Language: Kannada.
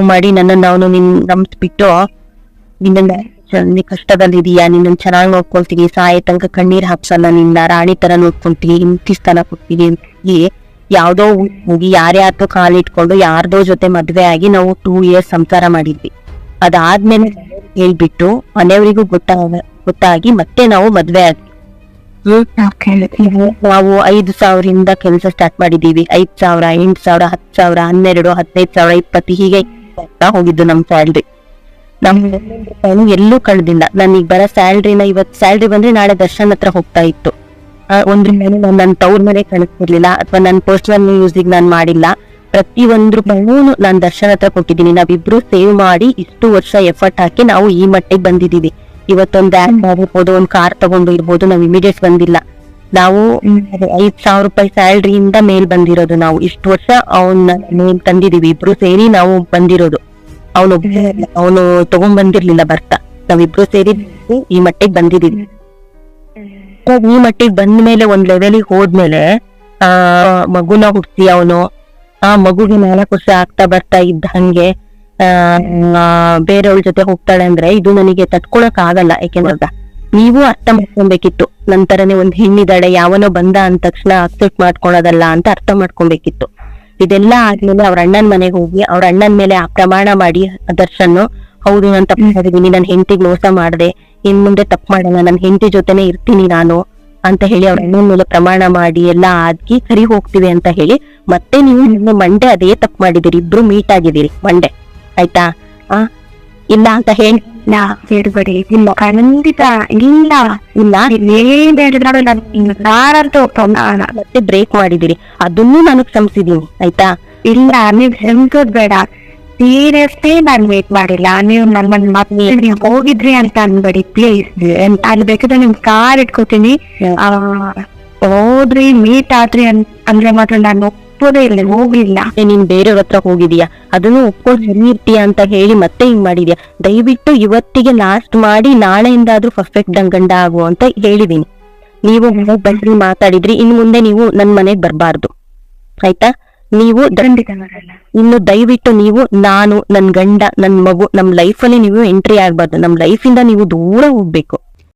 ಲವ್ ಮಾಡಿ ನನ್ನನ್ನು ಅವನು ನಿನ್ ನಂಬಿಸ್ಬಿಟ್ಟು ನಿನ್ನ ಕಷ್ಟದಲ್ಲಿದೀಯಾ ನಿನ್ನ ಚೆನ್ನಾಗಿ ನೋಡ್ಕೊಳ್ತೀನಿ ಸಾಯ ತನಕ ಕಣ್ಣೀರ್ ಹಾಕ್ಸಲ್ಲ ನಿನ್ನ ರಾಣಿ ತರ ನೋಡ್ಕೊಂತೀನಿ ಇಂತಿ ಸ್ಥಾನ ಕೊಡ್ತೀನಿ ಅಂತ ಹೇಳಿ ಯಾವ್ದೋ ಹೋಗಿ ಯಾರ್ಯಾರ್ದೋ ಕಾಲಿಟ್ಕೊಂಡು ಯಾರ್ದೋ ಜೊತೆ ಮದ್ವೆ ಆಗಿ ನಾವು ಟೂ ಇಯರ್ಸ್ ಸಂಸಾರ ಮಾಡಿದ್ವಿ. ಅದಾದ್ಮೇಲೆ ಹೇಳ್ಬಿಟ್ಟು ಮನೆಯವರಿಗೂ ಗೊತ್ತಾಗ ಗೊತ್ತಾಗಿ ಮತ್ತೆ ನಾವು ಮದ್ವೆ ಆದ್ವಿ. ನಾವು ಐದು ಸಾವಿರದಿಂದ ಕೆಲಸ ಸ್ಟಾರ್ಟ್ ಮಾಡಿದೀವಿ ಐದ್ ಸಾವಿರ ಎಂಟ್ ಸಾವಿರ ಹತ್ತು ಸಾವಿರ ಹನ್ನೆರಡು ಹದಿನೈದು ಸಾವಿರ ಇಪ್ಪತ್ತು ಹೀಗೆ ಆಗ್ತಾ ಹೋಗಿದ್ದು ನಮ್ ಸ್ಯಾಲ್ರಿ ನಮ್ ಎಲ್ಲೂ ಕಳ್ದಿಲ್ಲ. ನನಗೆ ಬರೋ ಸ್ಯಾಲ್ರಿನ ಇವತ್ ಸ್ಯಾಲ್ರಿ ಬಂದ್ರೆ ನಾಳೆ ದರ್ಶನ್ ಹತ್ರ ಹೋಗ್ತಾ ಇತ್ತು. ಒಂದ್ರ ಒಂದ್ ರೂಪಾಯಿನೂ ನಾನು ನನ್ನ ತವ್ರ ಮನೆ ಕಳಿಸ್ತಿರ್ಲಿಲ್ಲ ಅಥವಾ ನನ್ನ ಪರ್ಸನಲ್ ಯೂಸಿಗೆ ನಾನು ಮಾಡಿಲ್ಲ. ಪ್ರತಿ ಒಂದ್ ನಾನು ದರ್ಶನ್ ಹತ್ರ ಕೊಟ್ಟಿದ್ದೀನಿ. ನಾವಿಬ್ರು ಸೇವ್ ಮಾಡಿ ಇಷ್ಟು ವರ್ಷ ಎಫರ್ಟ್ ಹಾಕಿ ನಾವು ಈ ಮಟ್ಟಿಗೆ ಬಂದಿದ್ದೀವಿ. ಇವತ್ತೊಂದು ಆಗಿರ್ಬೋದು, ಒಂದ್ ಕಾರ್ ತಗೊಂಡು ಇರ್ಬೋದು, ನಾವು ಇಮಿಡಿಯೇಟ್ ಬಂದಿಲ್ಲ. ನಾವು ಐದ್ ಸಾವಿರ ರೂಪಾಯಿ ಸ್ಯಾಲ್ರಿಯಿಂದ ಮೇಲ್ ಬಂದಿರೋದು ನಾವು. ಇಷ್ಟು ವರ್ಷ ಅವನ್ನ ಮೇಲ್ ತಂದಿದೀವಿ ಇಬ್ರು ಸೇರಿ ನಾವು ಬಂದಿರೋದು. ಅವನು ಅವನು ತಗೊಂಡ್ ಬಂದಿರ್ಲಿಲ್ಲ ಬರ್ತಾ. ನಾವಿಬ್ರು ಸೇರಿ ಈ ಮಟ್ಟಿಗೆ ಬಂದಿದೀವಿ. ಈ ಮಟ್ಟಿಗೆ ಬಂದ ಮೇಲೆ ಒಂದ್ ಲೆವೆಲಿಗೆ ಹೋದ್ಮೇಲೆ ಆ ಮಗುನ ಹುಟ್ಟಿ ಅವನು. ಆ ಮಗುಗೆ ನಾಲ್ಕು ವರ್ಷ ಆಗ್ತಾ ಬರ್ತಾ ಇದ್ದ ಹಂಗೆ ಆ ಆ, ಬೇರೆಯವ್ರ ಜೊತೆ ಹೋಗ್ತಾಳೆ ಅಂದ್ರೆ ಇದು ನನಗೆ ತಟ್ಕೊಳಕ್ ಆಗಲ್ಲ. ಯಾಕೆಂದ್ರೆ ನೀವು ಅರ್ಥ ಮಾಡ್ಕೊಬೇಕಿತ್ತು. ನಂತರನೇ ಒಂದ್ ಹೆಣ್ಣಿದಾಳೆ ಯಾವನೋ ಬಂದ ಅಂದ ತಕ್ಷಣ ಅಕ್ಸೆಪ್ಟ್ ಮಾಡ್ಕೊಳೋದಲ್ಲ ಅಂತ ಅರ್ಥ ಮಾಡ್ಕೊಬೇಕಿತ್ತು. ಇದೆಲ್ಲ ಆದ್ಮೇಲೆ ಅವ್ರ ಅಣ್ಣನ್ ಮನೆಗೆ ಹೋಗಿ ಅವ್ರ ಅಣ್ಣನ್ ಮೇಲೆ ಆ ಪ್ರಮಾಣ ಮಾಡಿ ದರ್ಶನ್ ಹೌದು ನಾನು ತಪ್ಪು ಮಾಡಿದೀನಿ ನನ್ನ ಹೆಂಡತಿಗೆ ಮೋಸ ಮಾಡಿದೆ ಇನ್ ಮುಂದೆ ತಪ್ಪು ಮಾಡಲ್ಲ ನನ್ನ ಹೆಂಡತಿ ಜೊತೆನೆ ಇರ್ತೀನಿ ನಾನು ಅಂತ ಹೇಳಿ ಅವ್ರ ಅಣ್ಣನ ಮೇಲೆ ಪ್ರಮಾಣ ಮಾಡಿ ಎಲ್ಲ ಆಗಿ ಸರಿ ಹೋಗ್ತೀವಿ ಅಂತ ಹೇಳಿ ಮತ್ತೆ ನೀವು ನಿನ್ನೆ ಮಂಡೆ ಅದೇ ತಪ್ಪು ಮಾಡಿದಿರಿ ಇಬ್ರು ಮೀಟ್ ಆಗಿದ್ದೀರಿ ಮಂಡೆ ಆಯ್ತಾ? ಆ ಇಲ್ಲ ಅಂತ ಹೇಳಿ. ಇಲ್ಲ ಬಿಡ್ಬೇಡಿ ಇಲ್ಲ ಖಂಡಿತ ಇಲ್ಲ ಇಲ್ಲ. ಏನ್ ಹೇಳಿದ್ರು ನಾನು ಮತ್ತೆ ಬ್ರೇಕ್ ಮಾಡಿದಿರಿ ಅದನ್ನು ನನಗ್ ಕ್ಷಮಿಸಿದೀನಿ ಆಯ್ತಾ? ಇಲ್ಲ ನೀವ್ ಹೆಂಗೋದ್ ಬೇಡ. ಸೀರಿಯಸ್ಲಿ ನಾನು ವೇಟ್ ಮಾಡಿಲ್ಲ. ನೀವು ನನ್ನ ಮತ್ತೆ ಹೋಗಿದ್ರಿ ಅಂತ ಅನ್ಬೇಡಿ ಪ್ಲೀಸ್ ಅಲ್ಲಿ ಬೇಕಾದ್ರೆ ನಿಮ್ ಕಾರ್ ಇಟ್ಕೋತೀನಿ. ಆ, ಹೋದ್ರಿ ಮೀಟ್ ಆದ್ರಿ ಅಂದ್ರೆ ಮಾತ್ರ ನಾನು ಒಪ್ಪೋದೇ ಇಲ್ಲ ಹೋಗ್ಲಿಲ್ಲ. ನೀನ್ ಬೇರೆಯವ್ರ ಹತ್ರ ಹೋಗಿದೀಯಾ? ಅದನ್ನು ಒಪ್ಕೊಂಡು ಸರಿ ಇರ್ತೀಯ ಅಂತ ಹೇಳಿ ಮತ್ತೆ ಹಿಂಗ್ ಮಾಡಿದ್ಯಾ? ದಯವಿಟ್ಟು ಇವತ್ತಿಗೆ ಲಾಸ್ಟ್ ಮಾಡಿ ನಾಳೆಯಿಂದಾದ್ರೂ ಪರ್ಫೆಕ್ಟ್ ಗಂಡ ಆಗು ಅಂತ ಹೇಳಿದೀನಿ. ನೀವು ಬಂದ್ರಿ ಮಾತಾಡಿದ್ರಿ ಇನ್ ಮುಂದೆ ನೀವು ನನ್ ಮನೆಗ್ ಬರ್ಬಾರ್ದು. ಆಯ್ತಾ? ನೀವು ಇನ್ನು ದಯವಿಟ್ಟು ನೀವು ನಾನು ನನ್ ಗಂಡ ನನ್ ಮಗು ನಮ್ ಲೈಫ್ ಅಲ್ಲಿ ನೀವು ಎಂಟ್ರಿ ಆಗ್ಬಾರ್ದು. ನಮ್ ಲೈಫ್ ಇಂದ ನೀವು ದೂರ ಹೋಗ್ಬೇಕು.